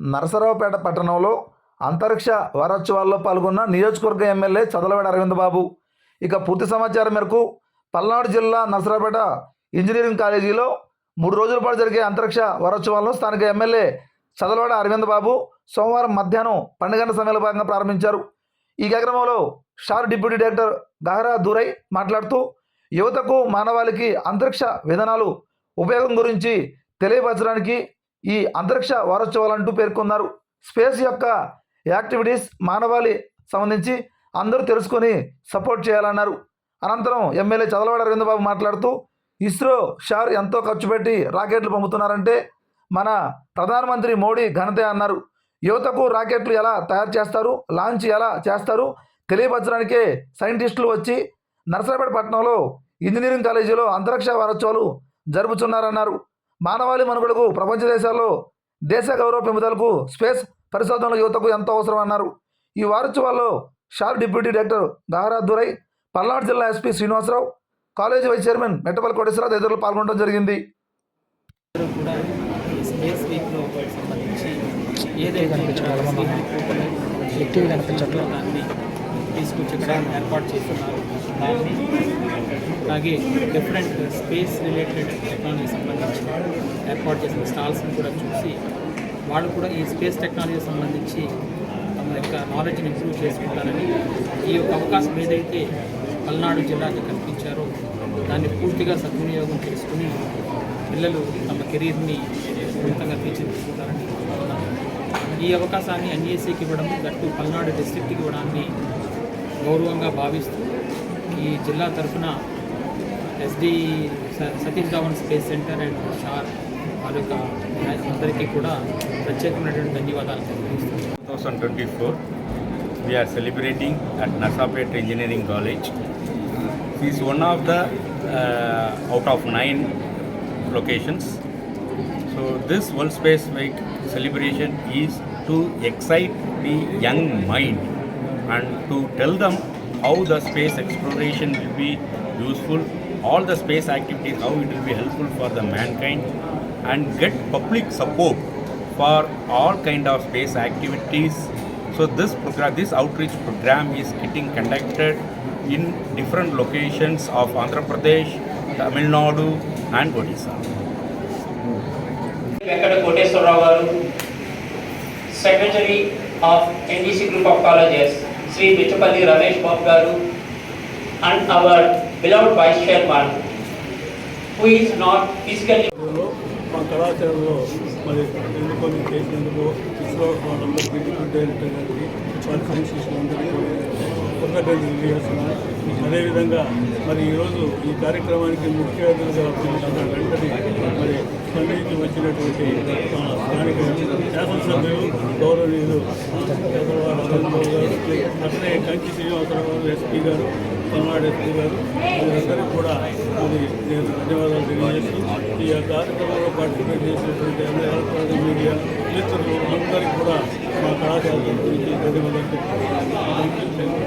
నరసరావుపేట పట్టణంలో అంతరిక్ష వారోత్సవాల్లో పాల్గొన్న నియోజకవర్గ ఎమ్మెల్యే చదలవాడ అరవింద్ బాబు. ఇక పూర్తి సమాచారం మేరకు పల్నాడు జిల్లా నరసరావుపేట ఇంజనీరింగ్ కాలేజీలో మూడు రోజుల పాటు జరిగే అంతరిక్ష వారోత్సవాలను స్థానిక ఎమ్మెల్యే చదలవాడ అరవింద్ బాబు సోమవారం మధ్యాహ్నం పన్నెండు గంటల సమయంలో భాగంగా ప్రారంభించారు. ఈ కార్యక్రమంలో షార్ డిప్యూటీ డైరెక్టర్ గహరా దూరై మాట్లాడుతూ యువతకు మానవాళికి అంతరిక్ష విధానాలు ఉపయోగం గురించి తెలియపరచడానికి ఈ అంతరిక్ష వారోత్సవాలంటూ పేర్కొన్నారు. స్పేస్ యొక్క యాక్టివిటీస్ మానవాళి సంబంధించి అందరూ తెలుసుకొని సపోర్ట్ చేయాలన్నారు. అనంతరం ఎమ్మెల్యే చదలవాడ అరవిందబాబు మాట్లాడుతూ ఇస్రో షార్ ఎంతో ఖర్చు పెట్టి రాకెట్లు పంపుతున్నారంటే మన ప్రధానమంత్రి మోడీ ఘనతే అన్నారు. యువతకు రాకెట్లు ఎలా తయారు చేస్తారు లాంచ్ ఎలా చేస్తారు తెలియపరచడానికే సైంటిస్టులు వచ్చి నర్సరాపేట పట్టణంలో ఇంజనీరింగ్ కాలేజీలో అంతరిక్ష వారోత్సవాలు జరుపుతున్నారన్నారు మానవాళి మనుగడకు ప్రపంచ దేశాల్లో దేశ గౌరవ పెంపుదలకు స్పేస్ పరిశోధనల యువతకు ఎంతో అవసరం అన్నారు. ఈ వారోత్సవాల్లో షార్ డిప్యూటీ డైరెక్టర్ దారా దురై పల్నాడు జిల్లా SP Srinivasarao college vice chairman Mettapalli Koteswararao తదితరులు పాల్గొనడం జరిగింది. ఏదైతే తీసుకొచ్చి ఇక్కడ ఏర్పాటు చేస్తున్నారు. దాన్ని అలాగే డిఫరెంట్ స్పేస్ రిలేటెడ్ టెక్నాలజీ సంబంధించి ఏర్పాటు చేసిన స్టాల్స్ని కూడా చూసి వాళ్ళు కూడా ఈ స్పేస్ టెక్నాలజీ సంబంధించి తమ యొక్క నాలెడ్జ్ని ఇంప్రూవ్ చేసుకుంటారని ఈ యొక్క అవకాశం ఏదైతే పల్నాడు జిల్లాకి కల్పించారో దాన్ని పూర్తిగా సద్వినియోగం చేసుకుని పిల్లలు తమ కెరీర్ని ఉన్నతంగా తీర్చిదిద్దుకుంటారని ఈ అవకాశాన్ని ఎన్ఏసీకి ఇవ్వడం గట్టు పల్నాడు డిస్టిక్ట్కి ఇవ్వడాన్ని గౌరవంగా భావిస్తూ ఈ జిల్లా తరఫున SD Satish Dhawan space centre and SHAR వాళ్ళ యొక్క అందరికీ కూడా ప్రత్యేకమైనటువంటి ధన్యవాదాలు తెలియజేస్తున్నాను 2024 we are celebrating at Nasapet Engineering College. This is one of the uh, out of nine locations. So this World Space Week celebration is to excite the young mind and to tell them how the space exploration will be useful, all the space activities, how it will be helpful for the mankind and get public support for all kind of space activities. So this program, this outreach program is getting conducted in different locations of Andhra Pradesh, Tamil Nadu and Odisha. Venkata Koteswararao గారు secretary of NDC group of colleges Shri Michchapalli Ramesh Babu garu and our beloved vice chairman who is not physically మా కళాశాలలో మరి ఎన్నుకొని చేసినందుకు ఇస్రో వాళ్ళందరికీ deputy director గారికి వారి సైన్సిస్టులందరికీ కృతజ్ఞతలు తెలియజేస్తున్నాను అదేవిధంగా మరి ఈరోజు ఈ కార్యక్రమానికి ముఖ్య అతిథిగా వెంటనే మరి స్పందించి వచ్చినటువంటి మా స్థానిక శాసనసభ్యులు అట్లే కంచి శ్రీనివాసరావు గారు ఎస్పీ గారు పల్నాడు ఎస్పీ గారు వీరందరికీ కూడా ఇది నేను ధన్యవాదాలు తెలియజేస్తూ ఈ కార్యక్రమంలో పార్టిసిపేట్ చేసినటువంటి అన్ని ఎలక్ట్రానిక్ మీడియా మిత్రులు అందరికీ కూడా మా కళాశాల గురించి ధన్యవాదాలు తెలుపుతున్నాను.